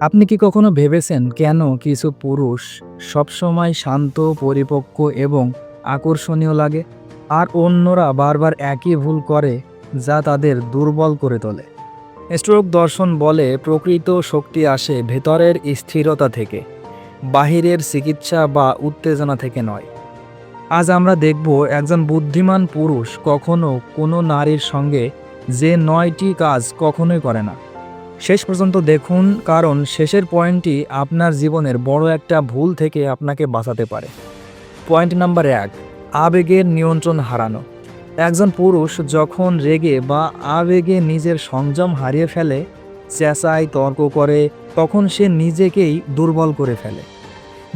আপনি কি কখনো ভেবেছেন কেন কিছু পুরুষ সবসময় শান্ত, পরিপক্ক এবং আকর্ষণীয় লাগে? আর অন্যরা বারবার একই ভুল করে যা তাদের দুর্বল করে তোলে। স্ট্রোক দর্শন বলে প্রকৃত শক্তি আসে ভেতরের স্থিরতা থেকে, বাহিরের চিকিৎসা বা উত্তেজনা থেকে নয়। আজ আমরা দেখব একজন বুদ্ধিমান পুরুষ কখনো কোনো নারীর সঙ্গে যে নয়টি কাজ কখনোই করে না। শেষ পর্যন্ত দেখুন, কারণ শেষের পয়েন্টটি আপনার জীবনের বড় একটা ভুল থেকে আপনাকে বাঁচাতে পারে। পয়েন্ট নাম্বার এক, আবেগের নিয়ন্ত্রণ হারানো। একজন পুরুষ যখন রেগে বা আবেগে নিজের সংযম হারিয়ে ফেলে, চেঁচায়, তর্ক করে, তখন সে নিজেকেই দুর্বল করে ফেলে।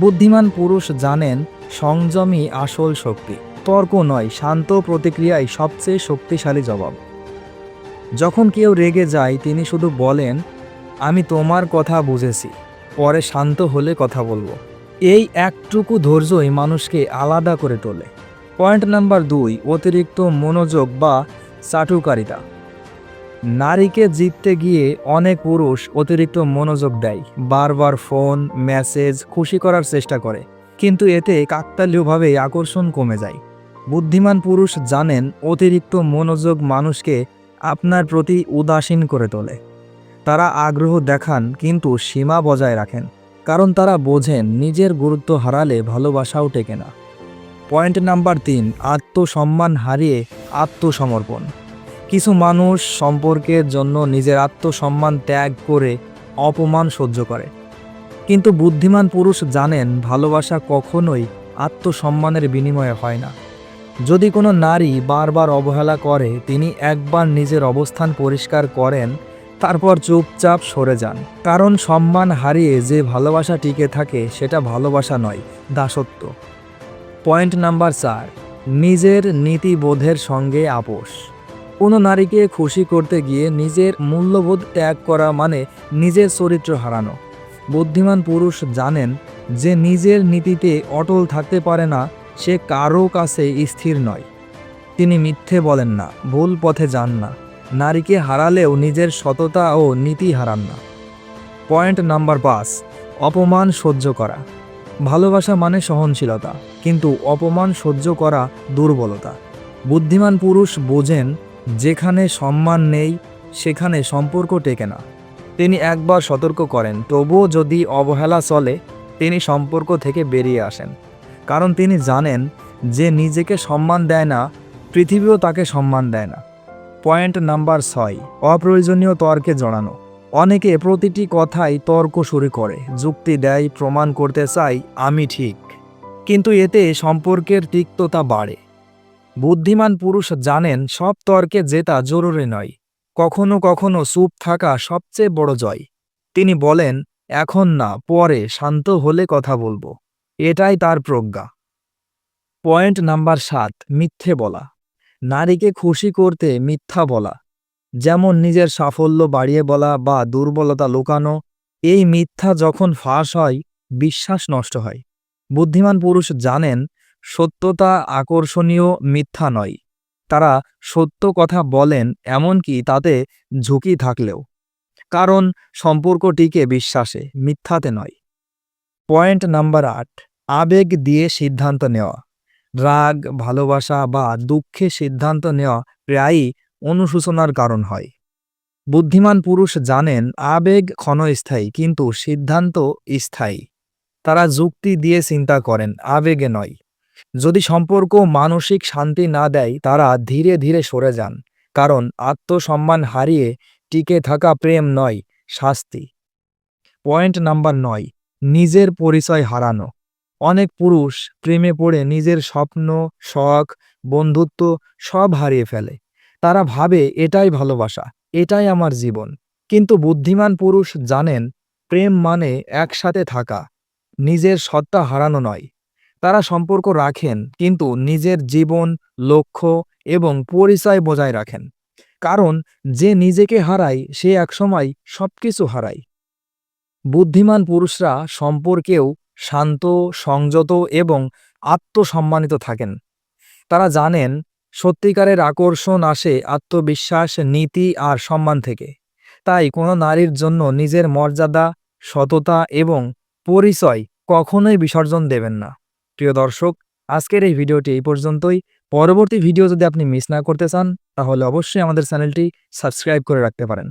বুদ্ধিমান পুরুষ জানেন, সংযমই আসল শক্তি। তর্ক নয়, শান্ত প্রতিক্রিয়াই সবচেয়ে শক্তিশালী জবাব। যখন কেউ রেগে যায়, তিনি শুধু বলেন, আমি তোমার কথা বুঝেছি। পরে শান্ত হলে কথা বলব। এই একটুকু ধৈর্যই মানুষকে আলাদা করে তোলে। পয়েন্ট নাম্বার দুই, অতিরিক্ত মনোযোগ বা চাটুকারিতা। নারীকে জিততে গিয়ে অনেক পুরুষ অতিরিক্ত মনোযোগ দেয়, বারবার ফোন, মেসেজ, খুশি করার চেষ্টা করে। কিন্তু এতে কাকতালীয়ভাবে আকর্ষণ কমে যায়। বুদ্ধিমান পুরুষ জানেন, অতিরিক্ত মনোযোগ মানুষকে আপনার প্রতি উদাসীন করে তোলে। তারা আগ্রহ দেখান, কিন্তু সীমা বজায় রাখেন, কারণ তারা বোঝেন নিজের গুরুত্ব হারালে ভালোবাসাও টেকে না। পয়েন্ট নাম্বার তিন, আত্মসম্মান হারিয়ে আত্মসমর্পণ। কিছু মানুষ সম্পর্কের জন্য নিজের আত্মসম্মান ত্যাগ করে অপমান সহ্য করে। কিন্তু বুদ্ধিমান পুরুষ জানেন, ভালোবাসা কখনোই আত্মসম্মানের বিনিময়ে হয় না। যদি কোনো নারী বারবার অবহেলা করে, তিনি একবার নিজের অবস্থান পরিষ্কার করেন, তারপর চুপচাপ সরে যান। কারণ সম্মান হারিয়ে যে ভালোবাসা টিকে থাকে, সেটা ভালোবাসা নয়, দাসত্ব। পয়েন্ট নাম্বার চার, নিজের নীতিবোধের সঙ্গে আপোষ। কোনো নারীকে খুশি করতে গিয়ে নিজের মূল্যবোধ ত্যাগ করা মানে নিজের চরিত্র হারানো। বুদ্ধিমান পুরুষ জানেন, যে নিজের নীতিতে অটল থাকতে পারে না সে কারও কাছে স্থির নয়। তিনি মিথ্যে বলেন না, ভুল পথে যান না, নারীকে হারালেও নিজের সততা ও নীতি হারান না। পয়েন্ট নাম্বার পাঁচ, অপমান সহ্য করা। ভালোবাসা মানে সহনশীলতা, কিন্তু অপমান সহ্য করা দুর্বলতা। বুদ্ধিমান পুরুষ বোঝেন, যেখানে সম্মান নেই, সেখানে সম্পর্ক টেকে না। তিনি একবার সতর্ক করেন, তবুও যদি অবহেলা চলে, তিনি সম্পর্ক থেকে বেরিয়ে আসেন। কারণ তিনি জানেন যে নিজেকে সম্মান দেয় না, পৃথিবীও তাকে সম্মান দেয় না। পয়েন্ট নাম্বার ছয়, অপ্রয়োজনীয় তর্কে জড়ানো। অনেকে প্রতিটি কথাই তর্ক শুরু করে, যুক্তি দেয়, প্রমাণ করতে চাই আমি ঠিক। কিন্তু এতে সম্পর্কের তিক্ততা বাড়ে। বুদ্ধিমান পুরুষ জানেন, সব তর্কে জেতা জরুরি নয়। কখনো কখনো চুপ থাকা সবচেয়ে বড় জয়। তিনি বলেন, এখন না, পরে, শান্ত হলে কথা বলব। এটাই তার প্রজ্ঞা। পয়েন্ট নাম্বার সাত, মিথ্যে বলা। নারীকে খুশি করতে মিথ্যা বলা। যেমন নিজের সাফল্য বাড়িয়ে বলা বা দুর্বলতা লুকানো, এই মিথ্যা যখন ফাঁস হয়, বিশ্বাস নষ্ট হয়। বুদ্ধিমান পুরুষ জানেন, সত্যতা আকর্ষণীয় মিথ্যা নয়। তারা সত্য কথা বলেন এমনকি তাতে ঝুঁকি থাকলেও। কারণ সম্পর্কটিকে বিশ্বাসে, মিথ্যাতে নয়। পয়েন্ট নাম্বার আট আবেগ দিয়ে সিদ্ধান্ত নেওয়া। রাগ, ভালোবাসা বা দুঃখে সিদ্ধান্ত নেওয়া প্রায়ই অনুশোচনার কারণ হয়। বুদ্ধিমান পুরুষ জানেন আবেগ ক্ষণস্থায়ী কিন্তু সিদ্ধান্ত স্থায়ী। তারা যুক্তি দিয়ে চিন্তা করেন, আবেগে নয়। যদি সম্পর্ক মানসিক শান্তি না দেয়, তারা ধীরে ধীরে সরে যান। কারণ আত্মসম্মান হারিয়ে টিকে থাকা প্রেম নয়, শাস্তি। পয়েন্ট নাম্বার নয়, নিজের পরিচয় হারানো। অনেক পুরুষ প্রেমে পড়ে নিজের স্বপ্ন, শখ, বন্ধুত্ব সব হারিয়ে ফেলে। তারা ভাবে, এটাই ভালোবাসা, এটাই আমার জীবন। কিন্তু বুদ্ধিমান পুরুষ জানেন, প্রেম মানে একসাথে থাকা, নিজের সত্তা হারানো নয়। তারা সম্পর্ক রাখেন, কিন্তু নিজের জীবন, লক্ষ্য এবং পরিচয় বজায় রাখেন। কারণ, যে নিজেকে হারায়, সে একসময় সবকিছু হারায়। বুদ্ধিমান পুরুষরা সম্পর্কেও শান্ত, সংযত এবং আত্মসম্মানিত থাকেন। তারা জানেন, সত্যিকারের আকর্ষণ আসে আত্মবিশ্বাস, নীতি আর সম্মান থেকে। তাই কোনো নারীর জন্য নিজের মর্যাদা, সততা এবং পরিচয় কখনোই বিসর্জন দেবেন না। প্রিয় দর্শক, আজকের এই ভিডিওটি এই পর্যন্তই। পরবর্তী ভিডিও যদি আপনি মিস না করতে চান, তাহলে অবশ্যই আমাদের চ্যানেলটি সাবস্ক্রাইব করে রাখতে পারেন।